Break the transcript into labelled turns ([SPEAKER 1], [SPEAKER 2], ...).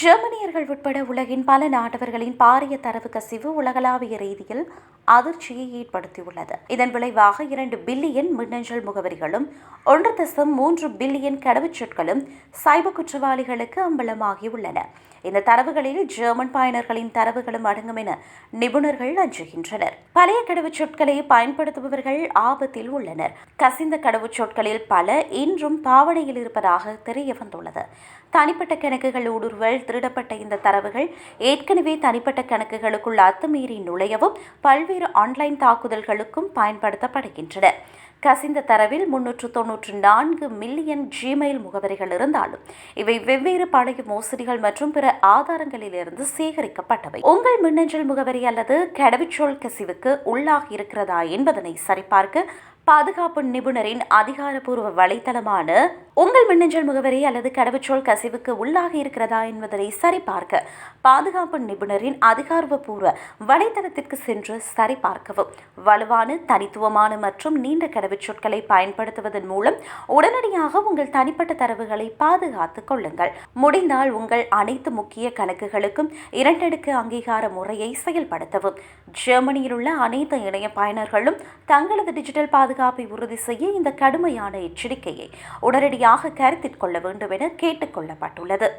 [SPEAKER 1] ஜெர்மனியர்கள் உட்பட உலகின் பல நாட்டவர்களின் பாரிய தரவு கசிவு உலகளாவிய ரீதியில் அதிர்ச்சியை ஏற்படுத்தியுள்ளது. இதன் விளைவாக இரண்டு பில்லியன் மின்னஞ்சல் முகவரிகளும் ஒன்று தசம் மூன்று பில்லியன் கடவுச்சொற்களும் சைபர் குற்றவாளிகளுக்கு அம்பலமாகியுள்ளன. இந்த தரவுகளில் ஜெர்மன் பயனர்களின் தரவுகளும் அடங்கும் என நிபுணர்கள் அஞ்சுகின்றனர். பழைய கடவுச்சொற்களை பயன்படுத்துபவர்கள் ஆபத்தில் உள்ளனர். கசிந்த கடவுச்சொற்களில் பல இன்றும் பாவனையில் இருப்பதாக தெரிய வந்துள்ளது தனிப்பட்ட கணக்குகள் ஊடுருவல் திருடப்பட்ட இந்த தரவுகள் ஏற்கனவே தனிப்பட்ட கணக்குகளுக்குள் அத்துமீறி நுழையவும் பல்வேறு ஆன்லைன் தாக்குதல்களுக்கும் பயன்படுத்தப்படுகின்றன. கசிந்த தரவில் முன்னூற்று தொன்னூற்று நான்கு மில்லியன் ஜிமெயில் முகவரிகள் இருந்தாலும் இவை வெவ்வேறு பழைய மோசடிகள் மற்றும் பிற ஆதாரங்களிலிருந்து சேகரிக்கப்பட்டவை. உங்கள் மின்னஞ்சல் முகவரி அல்லது கடவுச்சொல் கசிவுக்கு உள்ளாகி இருக்கிறதா என்பதனை சரிபார்க்க பாதுகாப்பு நிபுணரின் அதிகாரப்பூர்வ வலைத்தளமான உங்கள் மின்னஞ்சல் முகவரி அல்லது கடவுச்சொல் கசிவுக்கு உள்ளாகி இருக்கிறதா என்பதனை சரிபார்க்க பாதுகாப்பு நிபுணரின் அதிகாரப்பூர்வ வலைத்தளத்திற்கு சென்று சரிபார்க்கவும். வலுவான தனித்துவமான மற்றும் நீண்ட கடவுச்சொற்களை பயன்படுத்துவதன் மூலம் உடனடியாக உங்கள் தனிப்பட்ட தரவுகளை பாதுகாத்துக் கொள்ளுங்கள். முடிந்தால் உங்கள் அனைத்து முக்கிய கணக்குகளுக்கும் இரண்டடுக்கு அங்கீகார முறையை செயல்படுத்தவும். ஜெர்மனியில் உள்ள அனைத்து இணைய பயனர்களும் தங்களது டிஜிட்டல் பாதுகாப்பை உறுதி செய்ய இந்த கடுமையான எச்சரிக்கையை உடனடியாக கருத்தில் கொள்ள வேண்டும் என கேட்டுக்கொள்ளப்பட்டுள்ளது